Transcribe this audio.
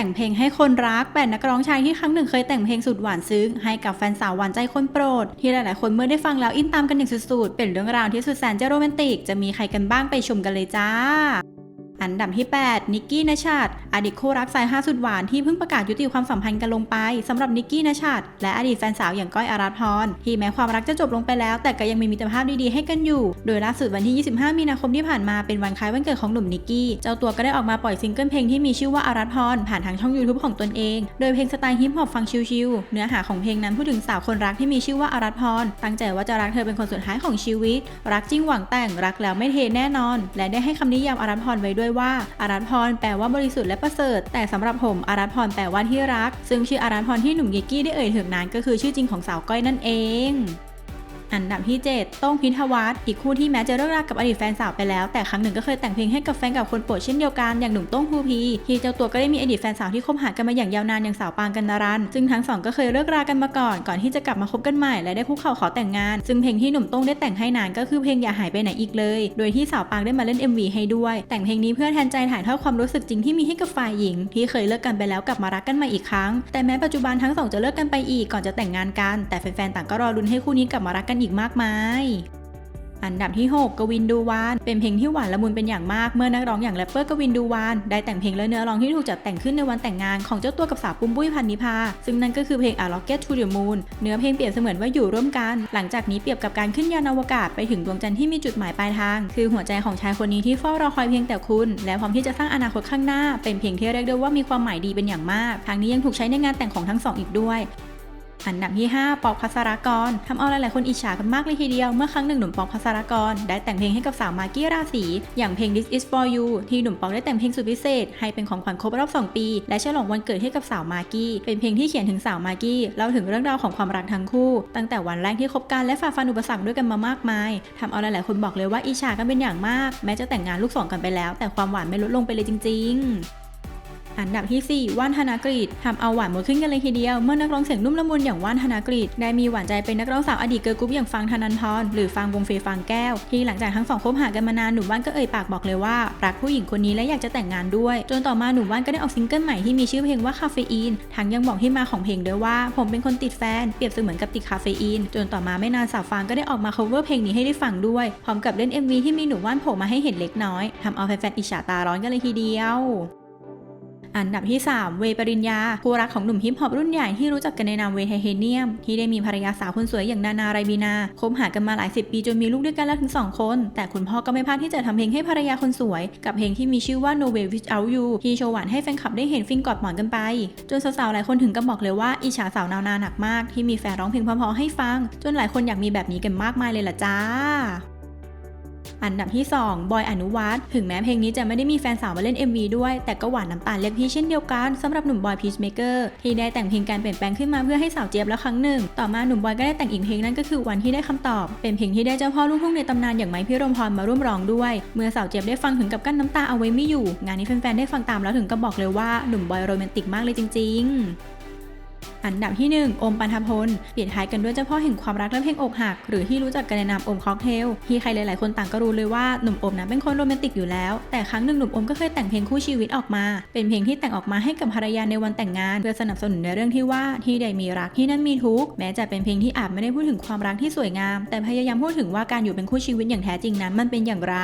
แต่งเพลงให้คนรักแปดนักร้องชายที่ครั้งหนึ่งเคยแต่งเพลงสุดหวานซึ้งให้กับแฟนสาวหวานใจคนโปรด ที่หลายๆ คนเมื่อได้ฟังแล้วอินตามกันอย่างสุดๆ เป็นเรื่องราวที่สุดแสนจะโรแมนติก จะมีใครกันบ้างไปชมกันเลยจ้า อันดับที่ 8 นิกกี้นชัดอดีตคู่รักสายห้าสุดหวานที่เพิ่งประกาศยุติความสัมพันธ์กันลงไปสำหรับนิกกี้นชัดและอดีตแฟนสาวอย่างก้อยอารัตพรที่แม้ความรักจะจบลงไปแล้ว แต่ก็ยังมีมิตรภาพดีๆให้กันอยู่ โดยล่าสุดวันที่ 25 มีนาคมที่ผ่านมาเป็นวันคล้ายวันเกิดของหนุ่มนิกกี้ เจ้าตัวก็ได้ออกมาปล่อยซิงเกิลเพลงที่มีชื่อว่าอารัตพรผ่านทางช่อง YouTube ของตนเอง โดยเพลงสไตล์ฮิปฮอปฟังชิลๆเนื้อหาของเพลงนั้นพูดถึงสาวคนรักที่มีชื่อว่าอารัตพรตั้งใจว่าจะรักเธอเป็นคนสุดท้ายของชีวิต รักจริงหวังแต่งรักแล้วไม่เทแน่นอน และได้ให้คำนิยามอารัตพรไว้ด้วยว่าอารัตพรแปลว่าบริสุทธิ์และประเสริฐ แต่สำหรับผมอารัตพรแปลว่าที่รัก ซึ่งชื่ออารัตพรที่หนุ่มเยกกี้ได้เอ่ยถึงนั้นก็คือชื่อจริงของสาวก้อยนั่นเอง อันดับที่ 7 ต้องพิทวัฒน์อีกคู่ที่แม้จะเลิกรากับอดีตแฟนสาวไปแล้ว แต่ครั้งหนึ่งก็เคยแต่งเพลงให้กับแฟนกับคนโปรดเช่นเดียวกันอย่างหนุ่มต้งภูพีที่เจ้าตัวก็ได้มีอดีตแฟนสาวที่คบหากันมาอย่างยาวนานอย่างสาวปางกันนารัน ซึ่งทั้งสองก็เคยเลิกรากันมาก่อนก่อนที่จะกลับมาคบกันใหม่และได้คุกเข่าขอแต่งงาน ซึ่งเพลงที่หนุ่มต้งได้แต่งให้นานก็คือเพลงอย่าหายไปไหนอีกเลย โดยที่สาวปางได้มาเล่น MV ให้ด้วย แต่งเพลงนี้เพื่อแทนใจถ่ายทอดความรู้สึกจริงที่มีให้กับฝ่ายหญิง ที่เคยเลิกกันไปแล้วกลับมารักกันใหม่อีกครั้ง แต่แม้ปัจจุบันทั้งสองจะเลิกกันไปอีกก่อนจะแต่งงานกัน แต่แฟนๆต่างก็รอรุนให้คู่นี้กลับมารักกันอีกมากมายอันดับที่ 6 กวินดูวาน เป็นเพลงที่หวานละมุนเป็นอย่างมาก เมื่อนักร้องอย่างแรปเปอร์กวินดูวาน ได้แต่งเพลงและเนื้อร้องที่ถูกจัดแต่งขึ้นในวันแต่งงานของเจ้าตัวกับสาวปุ้มปุ้ยพันนิพา ซึ่งนั่นก็คือเพลง A Rocket to the Moon เนื้อเพลงเปรียบเสมือนว่าอยู่ร่วมกัน หลังจากนี้เปรียบกับการขึ้นยานอวกาศไปถึงดวงจันทร์ที่มีจุดหมายปลายทาง คือหัวใจของชายคนนี้ที่เฝ้ารอคอยเพียงแต่คุณ และพร้อมที่จะสร้างอนาคตข้างหน้า เป็นเพลงที่เรียกได้ว่ามีความหมายดีเป็นอย่างมากทางนี้ยังถูกใช้ในงานแต่งของทั้งสองอีกด้วย อันดับที่ 5 ปอกพัสรากรทำเอาหลายๆคนอิจฉากันมากเลยทีเดียว เมื่อครั้งหนึ่งหนุ่มปอกพัสรากร ได้แต่งเพลงให้กับสาวมากกี้ราศี อย่างเพลง This is for you ที่หนุ่มปอกได้แต่งเพลงสุดพิเศษ ให้เป็นของขวัญครบรอบ 2 ปี และฉลองวันเกิดให้กับสาวมากกี้ เป็นเพลงที่เขียนถึงสาวมากกี้เล่าถึงเรื่องราวของความรักทั้งคู่ ตั้งแต่วันแรกที่คบกันและฝ่าฟันอุปสรรคด้วยกันมามากมายทำเอาหลายๆคนบอกเลยว่าอิจฉากันเป็นอย่างมาก แม้จะแต่งงานลูกสองกันไปแล้ว แต่ความหวานไม่ลดลงไปเลยจริง ๆ อันดับที่ 4 ว่านธนากรีดทำเอาหวานหมดขึ้นกันเลยทีเดียว เมื่อนักร้องเสียงนุ่มละมุนอย่างว่านธนากรีดได้มีหวานใจเป็นนักร้องสาวอดีตเกิร์ลกรุ๊ปอย่างฟังธนันทรหรือฟังวงเฟย์ฟังแก้ว ที่หลังจากทั้งสองคบหากันมานานหนุ่มว่านก็เอ่ยปากบอกเลยว่ารักผู้หญิงคนนี้และอยากจะแต่งงานด้วย จนต่อมาหนุ่มว่านก็ได้ออกซิงเกิลใหม่ที่มีชื่อเพลงว่าคาเฟอีนทั้งยังบอกที่มาของเพลงด้วยว่า ผมเป็นคนติดแฟนเปรียบเสมือนกับติดคาเฟอีนจนต่อมาไม่นานสาวฟางก็ได้ออกมา cover เพลงนี้ให้ได้ฟังด้วยพร้อมกับเล่น MV ที่มีหนุ่มว่านโผล่มาให้เห็นเล็กน้อยทำเอาแฟนๆอิจฉาตาร้อนกันเลยทีเดียว อันดับที่ 3 เวย์ปริญญาคู่รักของหนุ่มฮิปฮอปรุ่นใหญ่ที่รู้จักกันในนามเวไทเทเนียม ที่ได้มีภรรยาสาวคนสวยอย่างนานาไรบีนาคบหากันมาหลายสิบปีจนมีลูกด้วยกันแล้วถึง 2 คน แต่คุณพ่อก็ไม่พลาดที่จะทำเพลงให้ภรรยาคนสวย กับเพลงที่มีชื่อว่า No Way Without You ที่โชว์หวานให้แฟนคลับได้เห็นฟินกอดหมอนกันไป จนสาวๆหลายคนถึงกับบอกเลยว่าอิจฉาสาวนานาหนักมาก ที่มีแฟนร้องเพลงเพราะๆให้ฟัง จนหลายคนอยากมีแบบนี้กันมากมายเลยล่ะจ้า อันดับที่ 2 บอยอนุวัฒน์ถึงแม้เพลงนี้จะไม่ได้มีแฟนสาวมาเล่น MV ด้วย แต่ก็หวานน้ำตาลเรียกพี่เช่นเดียวกันสำหรับหนุ่มบอยพีชเมเกอร์ที่ได้แต่งเพลงการเปลี่ยนแปลงขึ้นมาเพื่อให้สาวเจี๊ยบแล้วครั้งหนึ่ง ต่อมาหนุ่มบอยก็ได้แต่งอีกเพลงนั่นก็คือวันที่ได้คำตอบ เป็นเพลงที่ได้เจ้าพ่อลูกทุ่งในตำนานอย่างไม้พิรมพรมาร่วมร้องด้วย เมื่อสาวเจี๊ยบได้ฟังถึงกับกั้นน้ำตาเอาไว้ไม่อยู่ งานนี้แฟนๆได้ฟังตามแล้วถึงกับบอกเลยว่าหนุ่มบอยโรแมนติกมากเลยจริง ๆ อันดับที่ 1 อมปันธพลปิดท้ายกันด้วยเจ้าพ่อแห่งความรักและเพลงอกหัก หรือที่รู้จักกันในนามอมค็อกเทลที่ใครหลายๆ คนต่างก็รู้เลยว่าหนุ่มอมนั้นเป็นคนโรแมนติกอยู่แล้ว แต่ครั้งหนึ่งหนุ่มอมก็เคยแต่งเพลงคู่ชีวิตออกมา เป็นเพลงที่แต่งออกมาให้กับภรรยาในวันแต่งงาน เพื่อสนับสนุนในเรื่องที่ว่าที่ใดมีรักที่นั่นมีทุกข์แม้จะเป็นเพลงที่อาจไม่ได้พูดถึงความรักที่สวยงาม แต่พยายามพูดถึงว่าการอยู่เป็นคู่ชีวิตอย่างแท้จริงนั้นมันเป็นอย่างไร